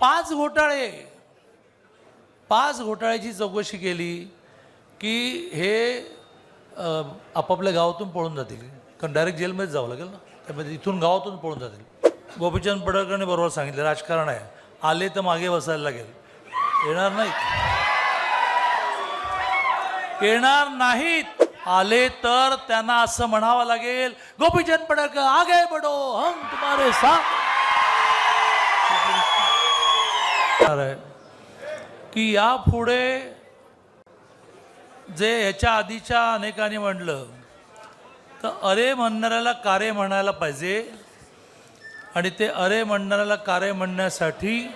पाच घोटाळे. पाच घोटाळ्याची चौकशी केली की हे आपापल्या गावातून पळून जातील. कारण डायरेक्ट जेलमध्ये जावं लागेल ना. त्यामध्ये इथून गावातून पळून जातील. गोपीचंद पडळकरने बरोबर सांगितलं राजकारण आहे. आले तर मागे बसायला लागेल. येणार नाहीत. येणार नाहीत. आले तर त्यांना असं म्हणावं लागेल गोपीचंद पडळकर आगे बडो हम तुम्हारे साथ. आहे की यापुढे जे ह्याच्या आधीच्या अनेकांनी म्हटलं तर अरे म्हणणाऱ्याला कारे म्हणायला पाहिजे आणि ते अरे म्हणणाऱ्याला कारे म्हणण्यासाठी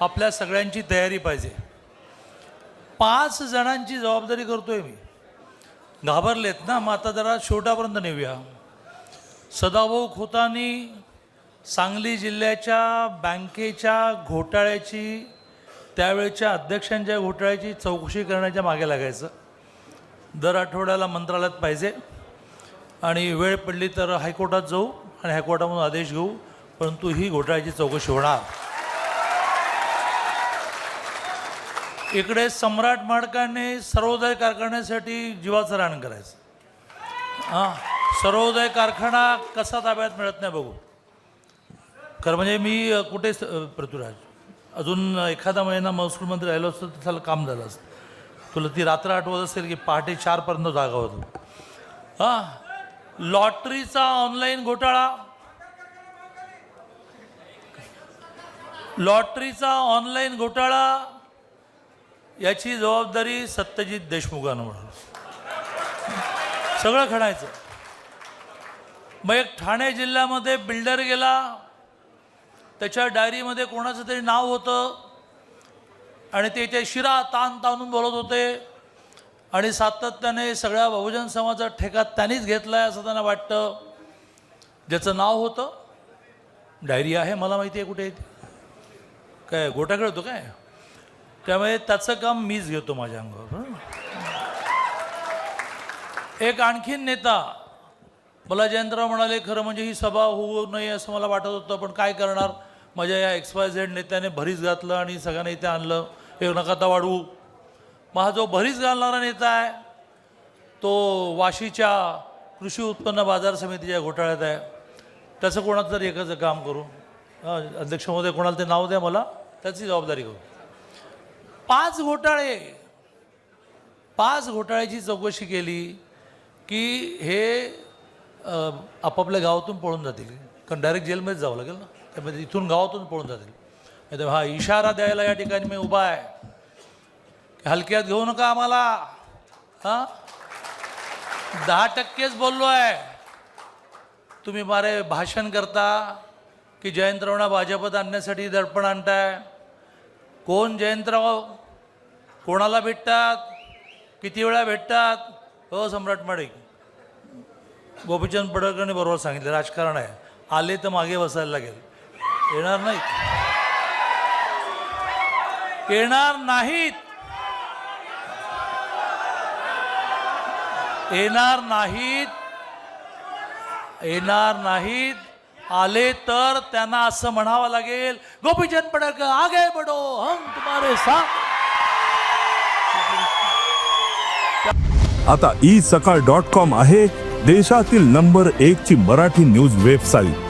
आपल्या सगळ्यांची तयारी पाहिजे. पाच जणांची जबाबदारी करतोय मी. घाबरलेत ना मग आता जरा शेवटापर्यंत नेऊया. सदाभाऊ खोतानी सांगली जिल्ह्याच्या बँकेच्या घोटाळ्याची त्यावेळच्या अध्यक्षांच्या घोटाळ्याची चौकशी करण्याच्या मागे लागायचं. दर आठवड्याला मंत्रालयात पाहिजे. आणि वेळ पडली तर हायकोर्टात जाऊ आणि हायकोर्टामधून आदेश घेऊ परंतु ही घोटाळ्याची चौकशी होणार. इकडे सम्राट माडकाने सर्वोदय कारखान्यासाठी जीवाचं रान करायचं. हां सर्वोदय कारखाना कसा ताब्यात मिळत नाही बघू. खरं म्हणजे मी कुठे पृथ्वीराज अजून एखादा महिना महसूलमध्ये राहिलो असतो तर त्याला काम झालं असतं. तुला ती रात्र आठवत असेल की पहाटे चारपर्यंत जागा होतो. हां? लॉटरीचा ऑनलाईन घोटाळा. लॉटरीचा ऑनलाईन घोटाळा. याची जबाबदारी सत्यजित देशमुखांना म्हणून. सगळं खणायचं. मग एक ठाणे जिल्ह्यामध्ये बिल्डर गेला. त्याच्या डायरीमध्ये कोणाचं तरी नाव होतं. आणि ते ते शिरा ताण ताणून बोलत होते. आणि सातत्याने सगळ्या बहुजन समाजाचा ठेका त्यांनीच घेतला आहे असं त्यांना वाटतं. ज्याचं नाव होतं डायरी आहे मला माहिती आहे कुठे काय गोटा होतो काय? त्यामुळे त्याचं काम मीच घेतो माझ्या अंगावर एक आणखीन नेता मला जयंतराव म्हणाले खरं म्हणजे ही सभा होऊ नये असं मला वाटत होतं पण काय करणार? माझ्या या एक्सपाय झेड नेत्याने भरीस घातलं आणि सगळ्यांना इथे आणलं. एक नकाता वाढवू. मग हा जो भरीस घालणारा नेता आहे तो वाशीच्या कृषी उत्पन्न बाजार समितीच्या घोटाळ्यात आहे. त्याचं कोणाचं तरी एकाचं काम करू. अध्यक्षमध्ये अध्यक्ष महोदय कोणाला ते नाव द्या मला. त्याची जबाबदारी करू. पाच घोटाळे पाच घोटाळ्याची चौकशी केली की हे आपापल्या गावातून पळून जातील. कारण डायरेक्ट जेलमध्ये जावं लागेल ना. त्यामध्ये इथून गावातून पळून जातील. नाही हा इशारा द्यायला या ठिकाणी मी उभा आहे. की हलक्यात घेऊ नका आम्हाला. हां? दहा टक्केच बोललो आहे. तुम्ही मारे भाषण करता की जयंतरावना भाजपत आणण्यासाठी दडपण आणताय? कोण जयंतराव? कोणाला भेटतात? किती वेळा भेटतात? हो सम्राट माडिक. गोपीचंद पडकरने बरोबर सांगितलं राजकारण आहे. आले तर मागे बसायला लागेल. येणार नाहीत. येणार नाहीत. येणार नाहीत. येणार नाहीत. आले तर त्यांना असं म्हणावं लागेल गोपीचंद पडक आगे बडो हम तुम्हारे साथ. आता ई सकाळ डॉट कॉम आहे देशातील नंबर एक ची मराठी न्यूज वेबसाईट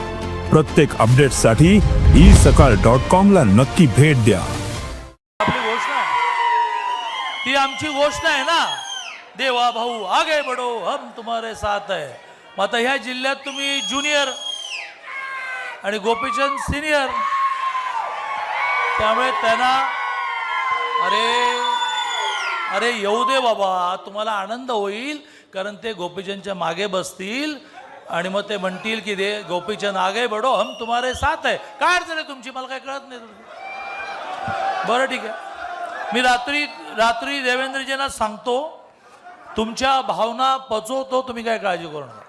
प्रत्येक अपडेटसाठी ई सकाळ डॉट कॉम ला नक्की भेट द्या. आपली घोषणा आहे. ती आमची घोषणा आहे ना. देवा भाऊ आगे बडो हम तुम्हारे साथ आहे. मग आता ह्या जिल्ह्यात तुम्ही ज्युनियर आणि गोपीचंद सिनियर त्यामुळे त्यांना अरे अरे येऊ दे बाबा तुम्हाला आनंद होईल कारण ते गोपीचंदच्या मागे बसतील. आणि मग ते म्हणतील की दे गोपीचंद आगे बडो हम तुम्हारे साथ आहे काय अडचण आहे तुमची? मला काय कळत नाही बरं ठीक आहे. मी रात्री रात्री देवेंद्रजींना सांगतो तुमच्या भावना पचवतो तुम्ही काय काळजी करू नका.